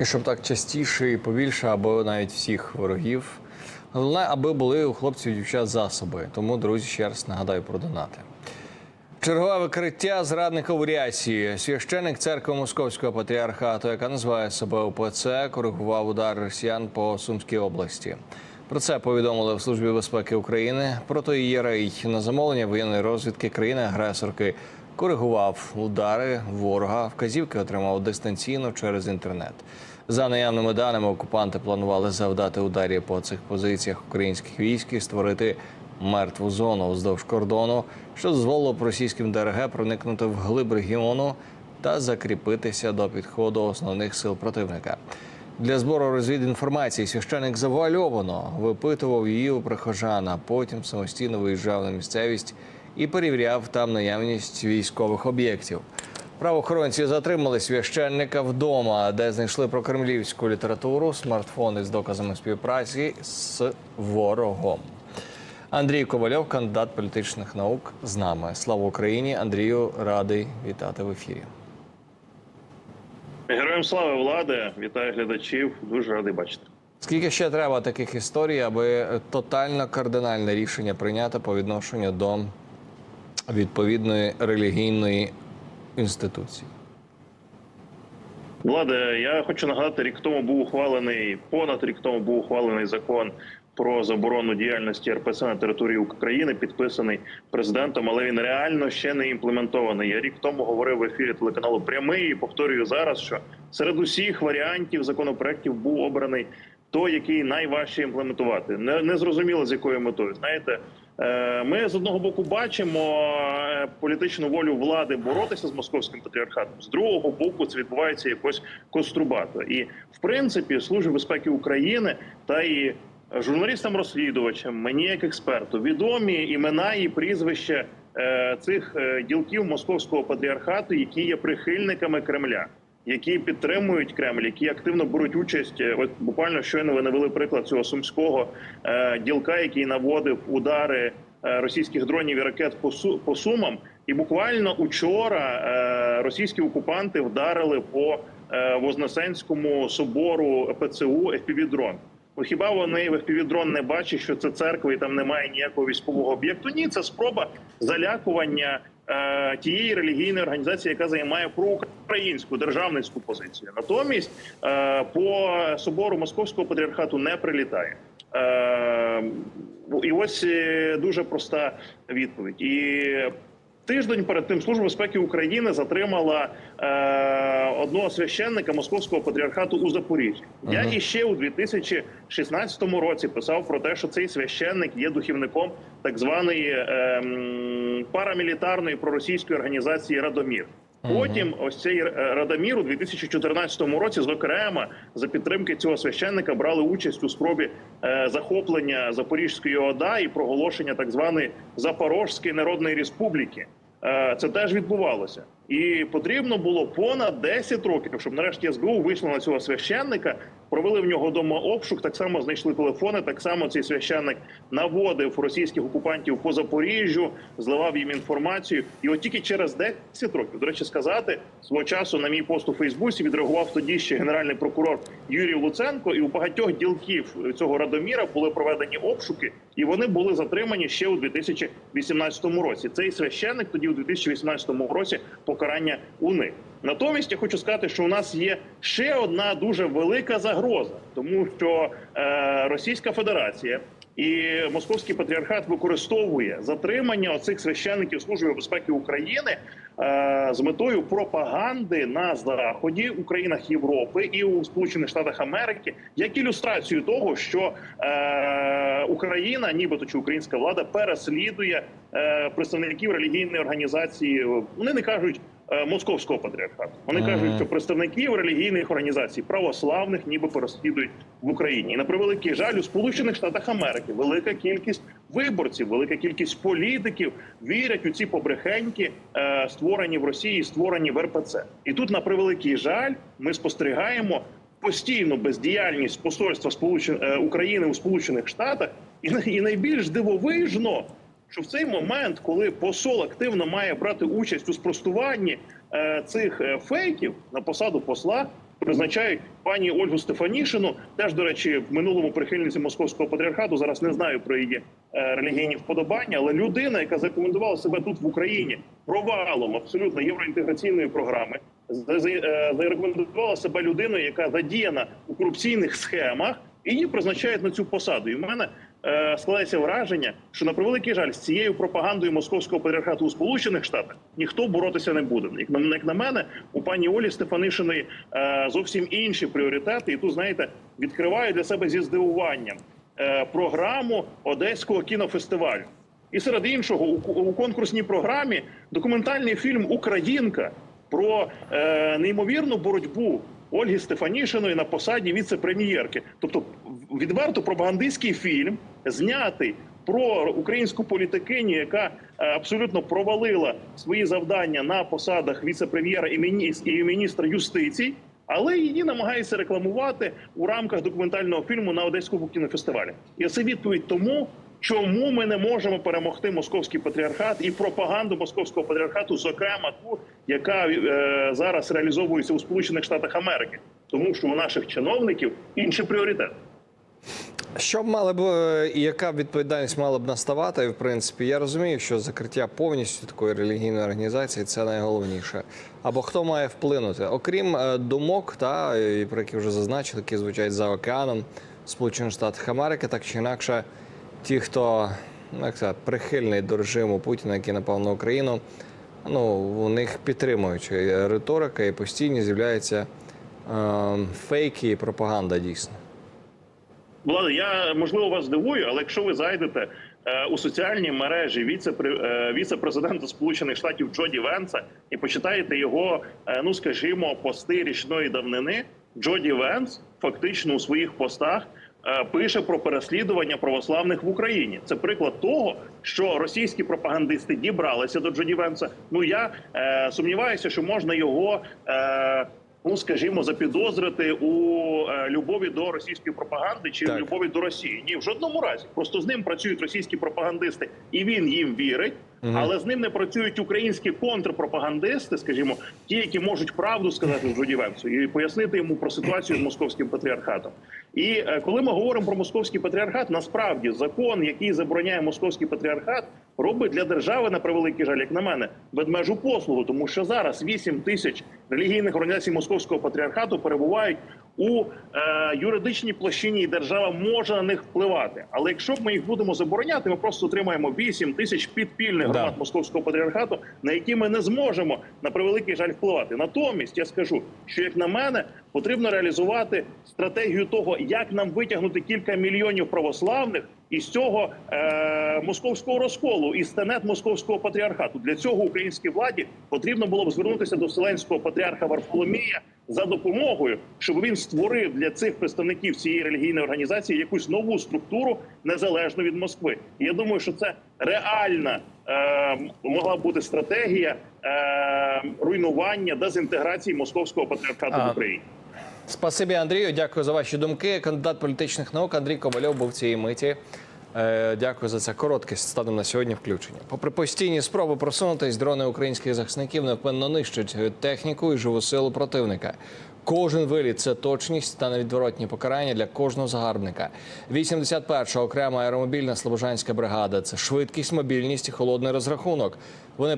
І щоб так частіше і побільше, або навіть всіх ворогів. Головне, аби були у хлопців і дівчат засоби. Тому, друзі, ще раз нагадаю про донати. Чергове викриття зрадника в Рясі. Священик церкви Московського патріархату, яка називає себе УПЦ, коригував удар росіян по Сумській області. Про це повідомили в Службі безпеки України. Проте єрей на замовлення воєнної розвідки країни-агресорки коригував удари ворога. Вказівки отримав дистанційно через інтернет. За наявними даними, окупанти планували завдати ударів по цих позиціях українських військ і створити мертву зону вздовж кордону, що дозволило б російським ДРГ проникнути в глиб регіону та закріпитися до підходу основних сил противника. Для збору розвідінформації священик завуальовано випитував її у прихожан, а потім самостійно виїжджав на місцевість і перевіряв там наявність військових об'єктів. Правоохоронці затримали священника вдома, де знайшли прокремлівську літературу, смартфони з доказами співпраці з ворогом. Андрій Ковальов, кандидат політичних наук, з нами. Слава Україні! Андрію радий вітати в ефірі. Героям слави влади, вітаю глядачів. Дуже радий бачити. Скільки ще треба таких історій, аби тотально кардинальне рішення прийняти по відношенню до відповідної релігійної інституції? Владе, я хочу нагадати, рік тому був ухвалений понад рік тому був ухвалений закон про заборону діяльності РПЦ на території України, підписаний президентом, але він реально ще не імплементований. Я рік тому говорив в ефірі телеканалу Прямий і повторюю зараз, що серед усіх варіантів законопроектів був обраний той, який найважче імплементувати. Не, не зрозуміло з якою метою. Знаєте, ми з одного боку бачимо е, політичну волю влади боротися з московським патріархатом. З другого боку, це відбувається якось кострубато. І в принципі, служба безпеки України та і журналістам-розслідувачам, мені як експерту, відомі імена і прізвища е, цих е, ділків московського патріархату, які є прихильниками Кремля які підтримують Кремль, які активно беруть участь. е, От буквально щойно ви навели приклад цього сумського е, ділка, який наводив удари е, російських дронів і ракет по по сумам. І буквально учора е, російські окупанти вдарили по е, Вознесенському собору ПЦУ FPV-дрон. Ну, хіба вони в FPV-дрон не бачать, що це церква і там немає ніякого військового об'єкту? Ні, це спроба залякування е, тієї релігійної організації, яка займає проукраїнську державницьку позицію. Натомість е, по собору московського патріархату не прилітає. Е, і ось е, дуже проста відповідь. І Тиждень перед тим Служба безпеки України затримала е, одного священника московського патріархату у Запоріжжі. Я Ага. іще у 2016 році писав про те, що цей священник є духівником так званої е, парамілітарної проросійської організації Радомір. Потім ось цей е, Радомір у 2014 році, зокрема, за підтримки цього священника брали участь у спробі е, захоплення Запорізької ОДА і проголошення так званої Запорожської Народної Республіки. Е, Це теж відбувалося, і потрібно було понад 10 років, щоб нарешті СБУ вийшло на цього священника, провели в нього вдома обшук. Так само знайшли телефони. Так само цей священник наводив російських окупантів по Запоріжжю, зливав їм інформацію. І от тільки через 10 років, до речі, сказати свого часу на мій пост у Фейсбуці відреагував тоді ще генеральний прокурор Юрій Луценко. І у багатьох ділків цього Радоміра були проведені обшуки, і вони були затримані ще у 2018 році. Цей священник тоді у 2018 році покарання уник. Натомість я хочу сказати, що у нас є ще одна дуже велика загроза, тому що е, Російська Федерація і Московський патріархат використовує затримання оцих священників Служби безпеки України е, з метою пропаганди на заході у країнах Європи і у Сполучених Штатах Америки як ілюстрацію того, що е, Україна, нібито чи українська влада, переслідує е, представників релігійної організації. Вони не кажуть московського патріархату. Вони кажуть, що представників релігійних організацій православних ніби переслідують в Україні. І на превеликий жаль, у Сполучених Штатах Америки велика кількість виборців, велика кількість політиків вірять у ці побрехеньки, е, створені в Росії, створені в РПЦ. І тут, на превеликий жаль, ми спостерігаємо. Постійну бездіяльність посольства Сполучен... е, України у Сполучених Штатах, і, і найбільш дивовижно, що в цей момент, коли посол активно має брати участь у спростуванні е, цих е, фейків на посаду посла, призначають пані Ольгу Стефанішину, теж до речі, в минулому прихильниці московського патріархату. Зараз не знаю про її е, релігійні вподобання, але людина, яка зарекомендувала себе тут в Україні провалом абсолютно євроінтеграційної програми, е, зарекомендувала себе людиною, яка задіяна у корупційних схемах, і її призначають на цю посаду. І в мене е, складається враження, що на превеликий жаль з цією пропагандою московського патріархату у Сполучених Штатах ніхто боротися не буде. Як на, мене, у пані Олі Стефанишиної е, зовсім інші пріоритети, і тут знаєте відкриваю для себе зі здивуванням е, програму Одеського кінофестивалю. І серед іншого, у конкурсній програмі документальний фільм Українка про е, неймовірну боротьбу Ольги Стефанішиної на посаді віце-прем'єрки. Тобто, відверто пропагандистський фільм знятий про українську політикиню, яка е, абсолютно провалила свої завдання на посадах віце-прем'єра і мініс- і міністра юстиції. Але її намагаються рекламувати у рамках документального фільму на Одеському кінофестивалі. І це відповідь тому, чому ми не можемо перемогти московський патріархат і пропаганду московського патріархату, зокрема ту, яка е, зараз реалізовується у Сполучених Штатах Америки, тому що у наших чиновників інший пріоритет. Що б мали б е, і яка відповідальність мала б наставати? В принципі, я розумію, що закриття повністю такої релігійної організації це найголовніше. Або хто має вплинути, окрім е, думок, та про які вже зазначили, які звучать за океаном Сполучених Штатів Америки, так чи інакше, ті, хто ну, як сказати, прихильний до режиму Путіна, який напав на Україну, ну у них підтримуючи риторика і постійно з'являються е, фейки і пропаганда дійсно. Влада, я можливо вас здивую, але якщо ви зайдете е, у соціальні мережі е, віце-президента Сполучених Штатів Джоді Венса і почитаєте його, е, ну скажімо, пости річної давнини, Джоді Венс фактично у своїх постах. е, Пише про переслідування православних в Україні. Це приклад того, що російські пропагандисти дібралися до Джоді Венса. Ну я е, сумніваюся, що можна його е, ну скажімо, запідозрити у е, любові до російської пропаганди чи Так. любові до Росії. Ні, в жодному разі. Просто з ним працюють російські пропагандисти, і він їм вірить. Але з ним не працюють українські контрпропагандисти, скажімо, ті, які можуть правду сказати Венсу і пояснити йому про ситуацію з московським патріархатом. І е, коли ми говоримо про московський патріархат, насправді закон, який забороняє московський патріархат, робить для держави на превеликий жаль, як на мене, ведмежу послугу, тому що зараз 8 тисяч релігійних організацій московського патріархату перебувають у е, юридичній площині, і держава може на них впливати. Але якщо ми їх будемо забороняти, ми просто отримаємо 8 тисяч підпільних Да. московського патріархату, на які ми не зможемо на превеликий жаль впливати. Натомість я скажу, що як на мене потрібно реалізувати стратегію того, як нам витягнути кілька мільйонів православних із цього е, московського розколу, із тенет московського патріархату. Для цього українській владі потрібно було б звернутися до вселенського патріарха Варфоломія за допомогою, щоб він створив для цих представників цієї релігійної організації якусь нову структуру незалежно від Москви. І я думаю, що це реальна е, могла бути стратегія е, руйнування дезінтеграції московського патріархату А, в Україні. Спасибі, Андрію. Дякую за ваші думки. Кандидат політичних наук Андрій Ковальов був в цій миті. Е, Дякую за це короткість станом на сьогодні включення. Попри постійні спроби просунутись, дрони українських захисників невпинно нищать техніку і живу силу противника. Кожен виліт це точність та невідворотні покарання для кожного загарбника. 81-ша окрема аеромобільна слобожанська бригада це швидкість, мобільність і холодний розрахунок. Вони